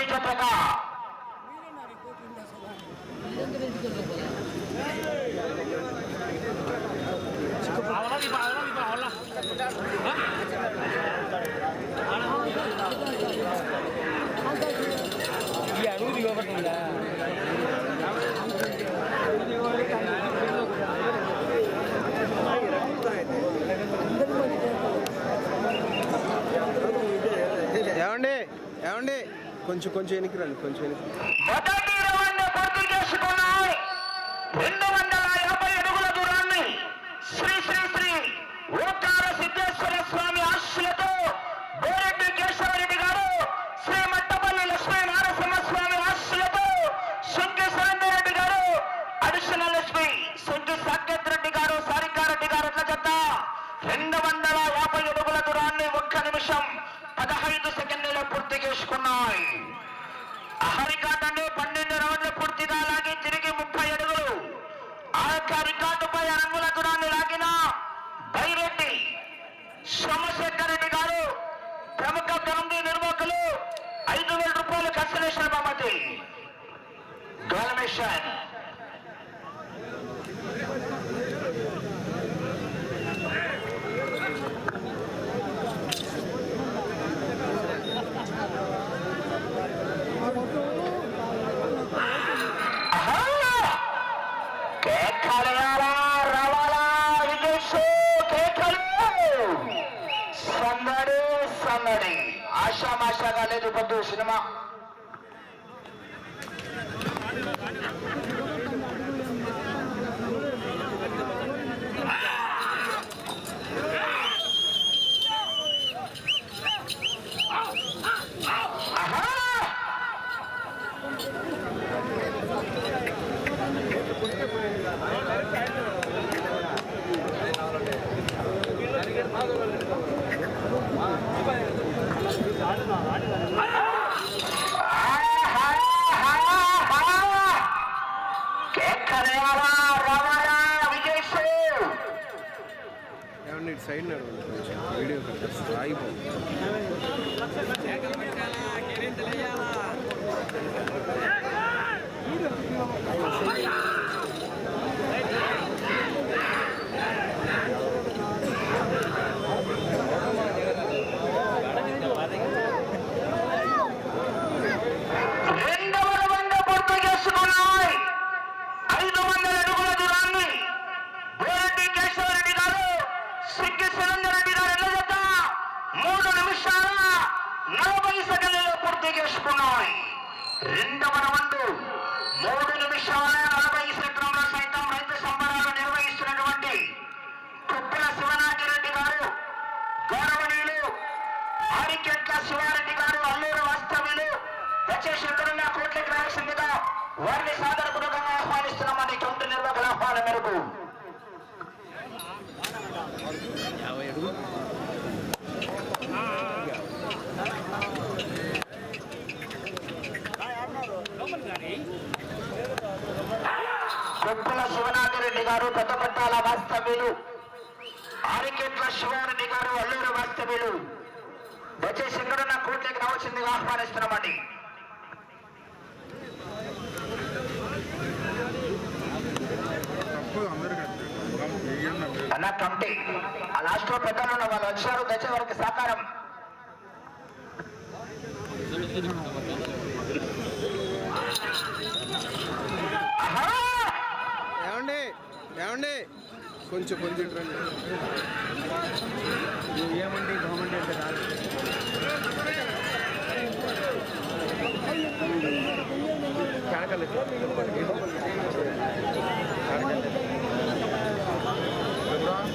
मातीच्या प्रकार కొంచెం కొంచెం వెనక్కి రండి కొంచెం వెనక్కి. తమాషాగా లేదు పొద్దు సినిమా. ఇటు సైడ్ వీడియో ఆగిపోయింది కమిటీ. ఆ లాస్ట్లో పెద్దలు వాళ్ళు వచ్చినారు దశ వారికి సహకారం. ఏమండి? ఏమండి? కొంచెం కొంచెం రండి. ఏమండి? గవర్నమెంట్ అంటే కాదు కనకలేదు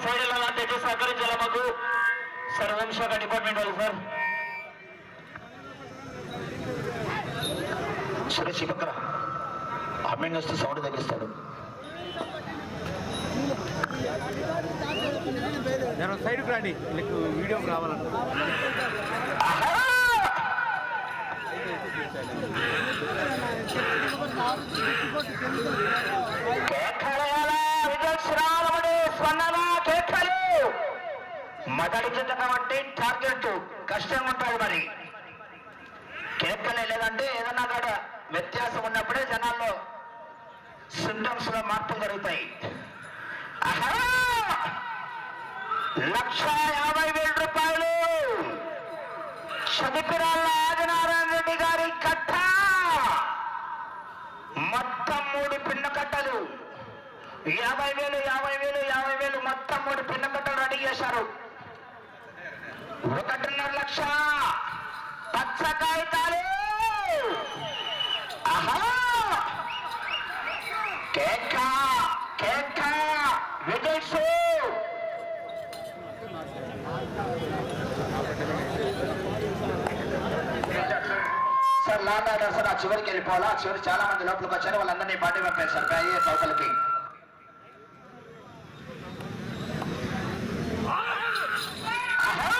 సహకరించాలా మాకు? సార్ హోంశాఖ డిపార్ట్మెంట్ వాళ్ళు సార్. సరే శివకర అమ్మాయిని వస్తే సౌండ్ తగ్గిస్తాడు. నేను సైడ్కి రండి. నీకు వీడియో కావాలంట. ఆహా! మొదటి అంటే టార్గెట్. కష్టంగా ఉంటుంది మరి. కేకలే లేదంటే ఏదన్నా కూడా వ్యత్యాసం ఉన్నప్పుడే జనాల్లో సింటమ్స్లో మార్పులు జరుగుతాయి. లక్ష యాభై వేల రూపాయలు. చదుకురాళ్ళ ఆదినారాయణ రెడ్డి గారి కట్ట. మొత్తం మూడు పిన్న కట్టలు. యాభై వేలు యాభై వేలు యాభై వేలు మొత్తం మూడు పిన్న కట్టలు రెడీ చేశారు. ఒకటిన్నర లక్ష. పచ్చ కాగితాలు ఆహా కేక కేక విజయ్ షో సార్ లాండ్ సార్ ఆ చివరికి వెళ్ళిపోవాలా? ఆ చివరి చాలా మంది లోపలికి వచ్చారు వాళ్ళందరినీ పార్టీ పంపారు సార్ ఐఏఎస్ అవతలకి ఆహా!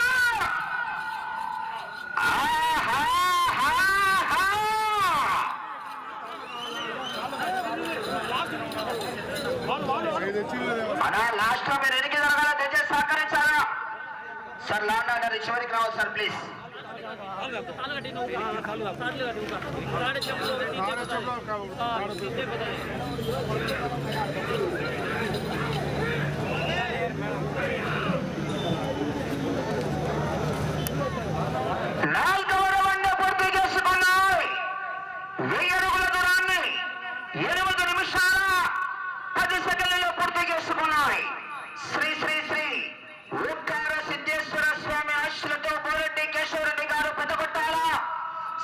ఆహాహాహా! అన్నా లాస్ట్లో మీరు ఎనికి జరగాల దయచేసి సహకరించాలా సార్ లాండ్ ఆర్డర్ చివరికి రావాలి సార్ ప్లీజ్ నాలుగవ రౌండ్ పూర్తి చేసుకున్నాయి వెయ్యి అడుగుల దూరాన్ని ఎనిమిది నిమిషాల పది సెకండ్లలో పూర్తి చేసుకున్నాయి శ్రీ శ్రీ శ్రీ ఓంకార సిద్ధేశ్వర స్వామి ఆశలతో బోరెడ్డి కేశవరెడ్డి గారు పెద్దగొట్టాల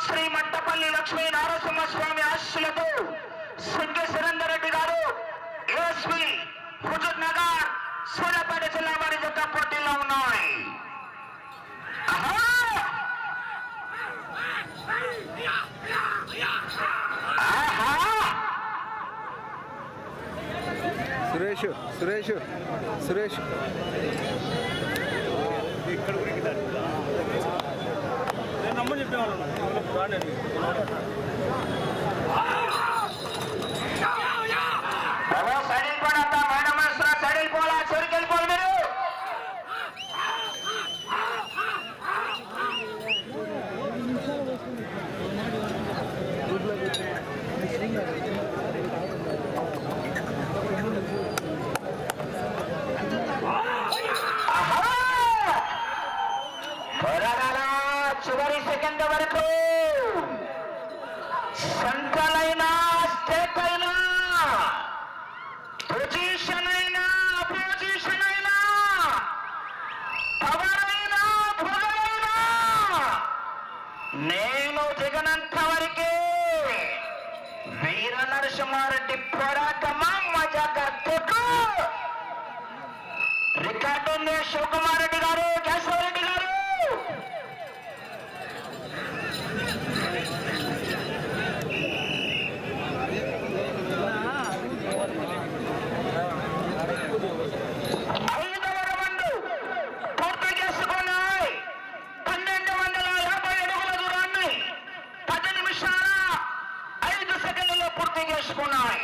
శ్రీ మంటపల్లి లక్ష్మీ నారసింహ స్వామి ఆశలతో సుంకి సురేందర్ రెడ్డి గారు ఏఎస్పి హుజూర్ నగర్ సూర్యాపేట జిల్లా వారి జత పోటీలో ఉన్నాయి ఆహా! ఆహా! సురేష్ సురేష్ సురేష్ చెప్పేవాళ్ళం రాండి బాబా సైడ్ వెళ్ళిపోండి అంతా మేడం మాస్టర్ సైడ్ వెళ్ళిపోవాలా చివరికి వెళ్ళిపోవాలి మీరు ఆహా! పోరాడాలా చివరి సెకండ్ వరకు సెంట్రల్ స్టేట్ అయినా పొజిషన్ అయినా అపోజిషన్ అయినా పవర్ అయినా భుజమైనా నేను దిగనంత వరకే వీర నరసింహారెడ్డి పోరాటమా మజాకర్తకు రికార్డు ఉంది శివకుమార్ రెడ్డి గారు కేశవరెడ్డి గారు ఐదవ రౌండ్ పూర్తి చేసుకున్నాయి పన్నెండు వందల యాభై అడుగుల దూరాన్ని పది నిమిషాల ఐదు సెకండ్లలో పూర్తి చేసుకున్నాయి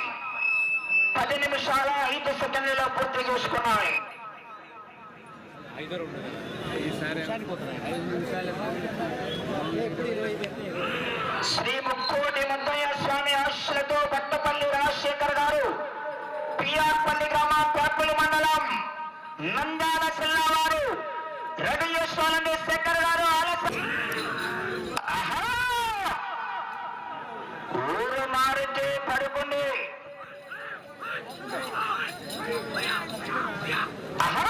పది నిమిషాల ఐదు సెకండ్లలో పూర్తి చేసుకున్నాయి ఐదో రెండు ఈసారి ఐదు నిమిషాలు శ్రీ ముక్కోటి ముద్దయ్య స్వామి ఆశలతో బట్టపల్లి రాజశేఖర్ గారు పిఆర్పల్లి గ్రామం పేపల్లి మండలం నంద్యాల జిల్లా వారు రెడీ చేసుకోవాలండి శేఖర్ గారు ఆలస్యం ఊరు మారితే పడుకుంది ఆహా!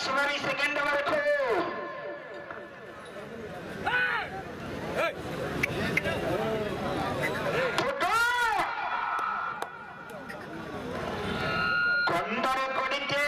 చివరి సెకండ్ వరకు ఫోటో. తొందరపడితే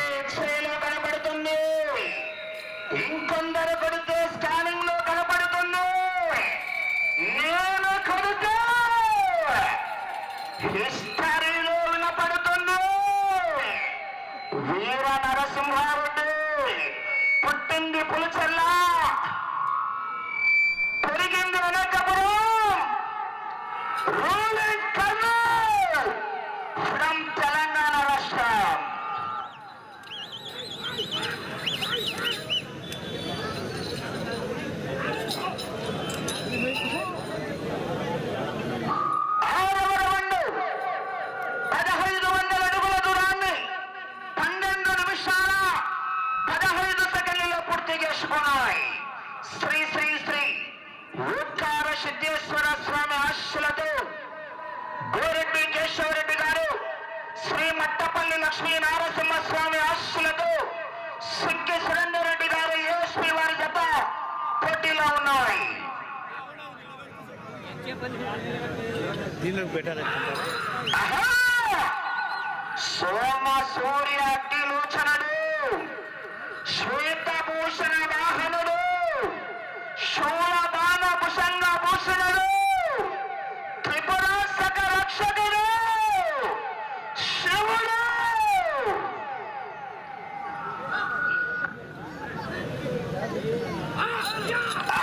చేసుకున్నాయి శ్రీ శ్రీ శ్రీ ఓంకార సిద్ధేశ్వర స్వామి ఆశలతో గోరెడ్డి కేశవరెడ్డి గారు శ్రీ మట్టపల్లి లక్ష్మీ నారసింహ స్వామి ఆశలతో సిక్కి సురేందర్ రెడ్డి గారు ఏఎస్పీ వారి జత పోటీలో ఉన్నాయి. దీనిలోకి పెట్టాలి ఆహా! సోమ సూర్య అగ్నిలోచనుడు శ్వేతభూషణ వాహనుడు శూలబాణ భుషంగ భూషణుడు త్రిపురాసక రక్షకుడు శివుడు ఆహా!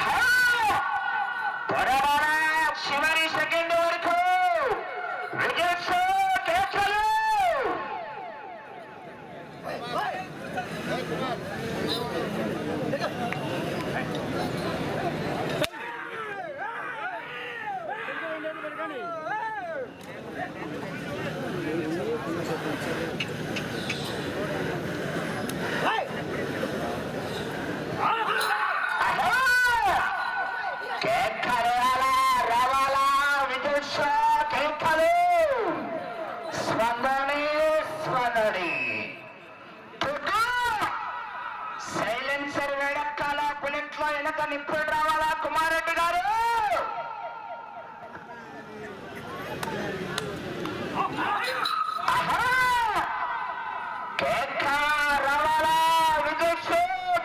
లో వెనక నిప్పుడు రావాలా కుమారెడ్డి గారు ఆహా! కేక రావాలా విదుష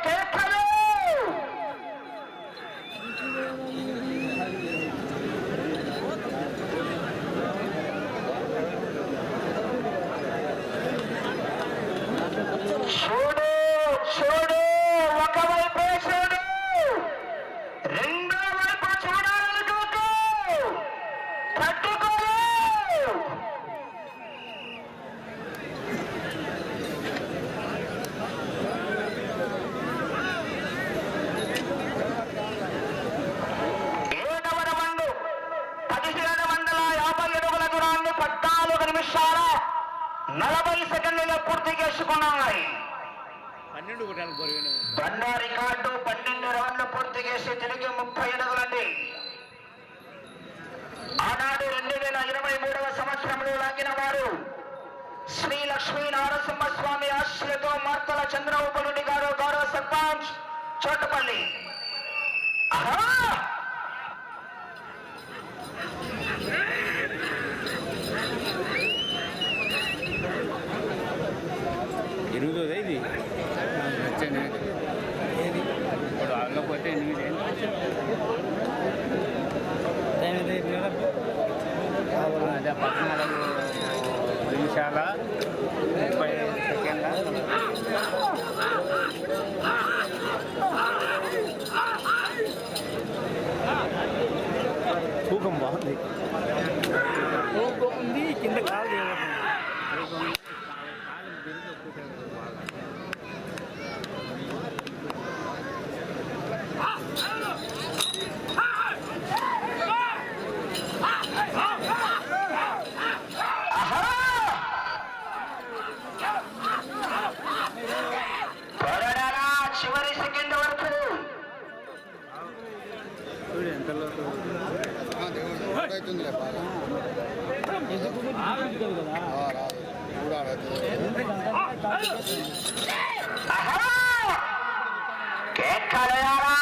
కేకలు చూడు చూడు ఒకవైపే చూడు రెండో వైపు చూడాలనుకోకు పట్టుకోరు ఏడవ రౌండ్ పదిహేడు వందల యాభై అడుగుల దూరాన్ని పద్నాలుగు నిమిషాల నలభై సెకండ్లలో పూర్తి చేసుకున్నాయి. పన్నెండు బండా రికార్డు పన్నెండు రౌండ్లు పూర్తి చేసి తిరిగి ముప్పై అడుగులండి ఆనాడు రెండు వేల ఇరవై మూడవ సంవత్సరంలో లాగిన వారు శ్రీ లక్ష్మీ నారసింహస్వామి ఆశలతో మార్తల చంద్రబాబు గారు గౌరవ సర్పంచ్ చోటపల్లి. ఆహా! పద్నాలుగు నిమిషాల கேட்கலையாரா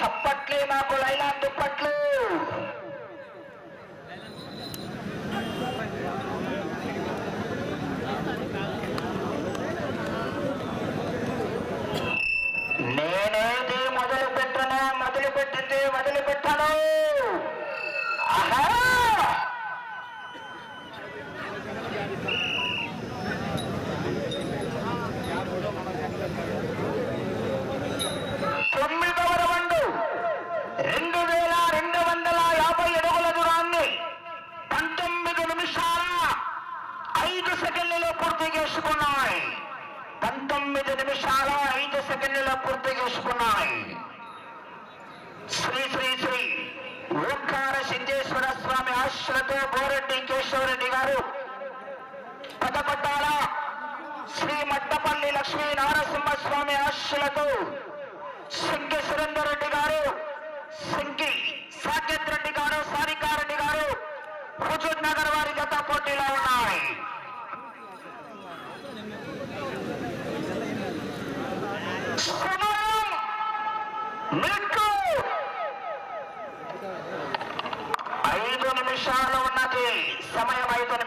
చప్పట్లే నాకు లైలా దుప్పట్లు. నేనేది మొదలు పెట్టను మొదలు పెట్టింది మొదలు పెట్టను ఆహా! పూర్తి చేసుకున్నాయి. శ్రీ శ్రీ శ్రీ ఓంకార సిద్ధేశ్వర స్వామి ఆశ్రతో బోరెడ్డి కేశవరెడ్డి గారు పదపట్టాల శ్రీ మట్టపల్లి లక్ష్మీ నారసింహ స్వామి ఆశ్రతో సింగి సురేందర్ రెడ్డి గారు సింగి సాకేత్ రెడ్డి గారు సారికారెడ్డి గారు హుజూర్ నగర్ వారి గత పోటీలో ఉన్నాయి.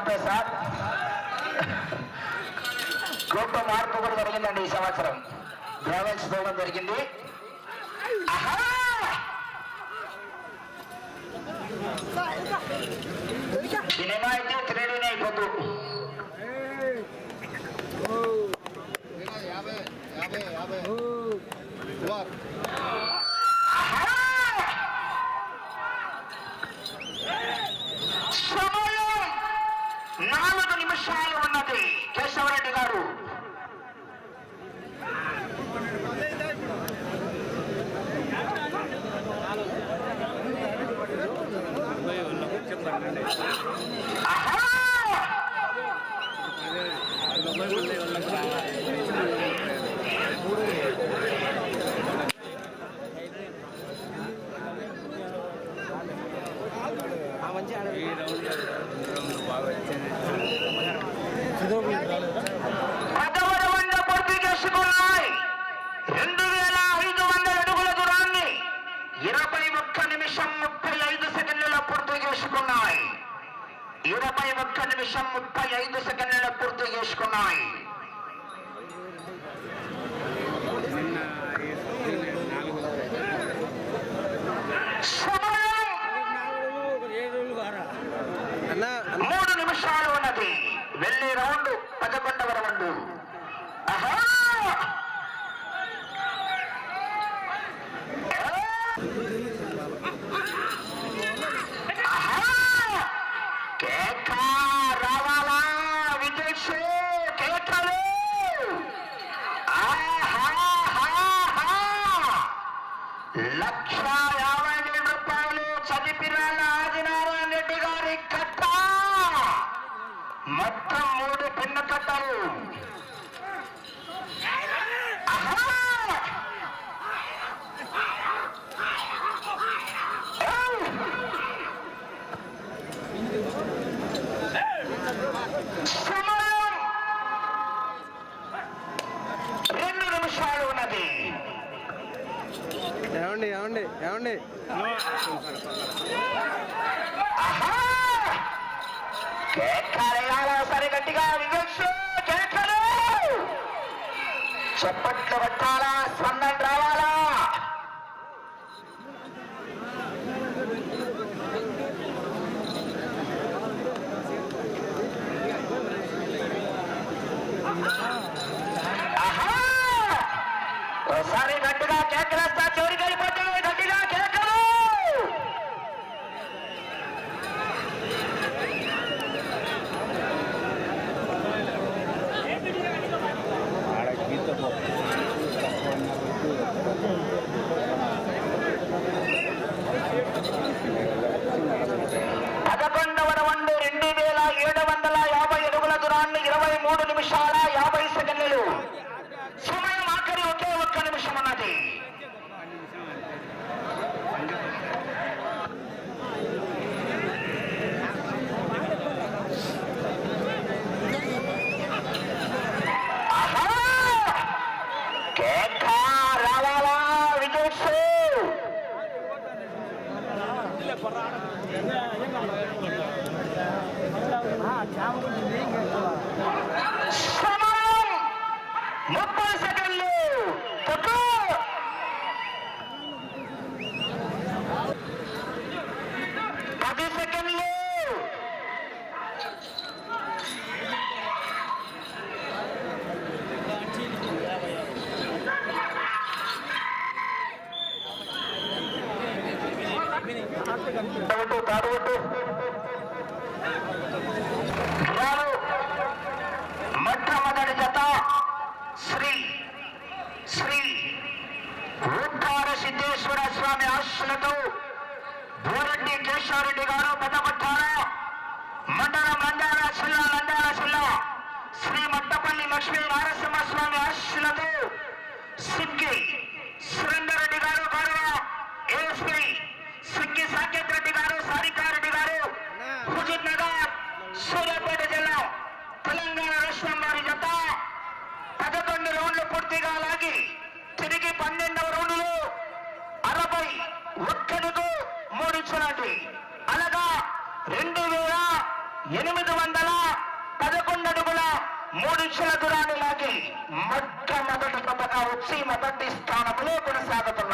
తప్పే సార్ గొప్ప మార్పు కూడా జరిగిందండి ఈ సంవత్సరం. గ్రావెల్స్ చూడడం జరిగింది. సినిమా అయితే త్రీడీనే అయిపోతూ. యాభై యాభై యాభై. 失礼します。ఒక్క నిమిషం ముప్పై ఐదు సెకండ్లలో పూర్తి చేసుకున్నాయి. మూడు నిమిషాలు ఉన్నది. వెళ్ళే రౌండ్ పదకొండవ రౌండ్ ఆహా! ఆహా! కేక రావాలా విజయ్ కేకలు ఆహాహాహా! లక్ష యాభై వేల రూపాయలు చదిపిరాల ఆదినారాయణ రెడ్డి గారి కట్ట మొత్తం మూడు పిన్న కట్టలు ఆహా! ఏయ్! సమయం రెండు నిమిషాలు ఉన్నది ఏమండి ఏమండి ఏమండి ఆహా! కేకలేయాలా సరి గట్టిగా వివక్ష కేకలు చప్పట్లు పట్టాలా స్పందన రావాలా ఆహా! ఒకసారి గట్టిగా కేకలేస్తా. చివరికి వెళ్ళిపోతాయి గట్టిగా కేకలు. పదకొండవ రౌండ్ రెండు వేల ఏడు వందల యాభై అడుగుల దూరాన్ని ఇరవై మూడు నిమిషాల యాభై సెకండ్లు సమయం ఆఖరి ఒకే ఒక్క నిమిషం ఉన్నది ఆహా! కేక రావాలా విజయ్ సమయం ముప్పై సెకండ్లు తక్కువ పది సెకండ్లు తాగుతూ తాగుతూ వారు మొట్టమొదటి జత శ్రీ శ్రీ ఉద్దార సిద్ధేశ్వర స్వామి ఆశలతో బోరెడ్డి కేశవరెడ్డి గారు పెద్దపట్టార మండలం నంద్యాల జిల్లా నంద్యాల జిల్లా శ్రీ మట్టపల్లి లక్ష్మీ నారసింహ స్వామి ఆశలతో సిక్కి సురేందర్ రెడ్డి గారు గౌరవ ఏఎస్పీ సిక్కి సాకేత్ రెడ్డి గారు సారికారెడ్డి గారు హుజూర్ నగర్ సూర్యాపేట జిల్లా తెలంగాణ రాష్ట్రం వారి జత పదకొండు రౌండ్లు పూర్తిగా లాగి తిరిగి పన్నెండవ రౌండ్లు అరవై ఒక్కటికు మూడించినట్టు అనగా రెండు వేల ఎనిమిది వందల పదకొండు అడుగుల మూడు మూడించుల దూరాన్ని లాగి మొట్టమొదటి పథక వచ్చి మొదటి స్థానంలో కొనసాగుతున్నాయి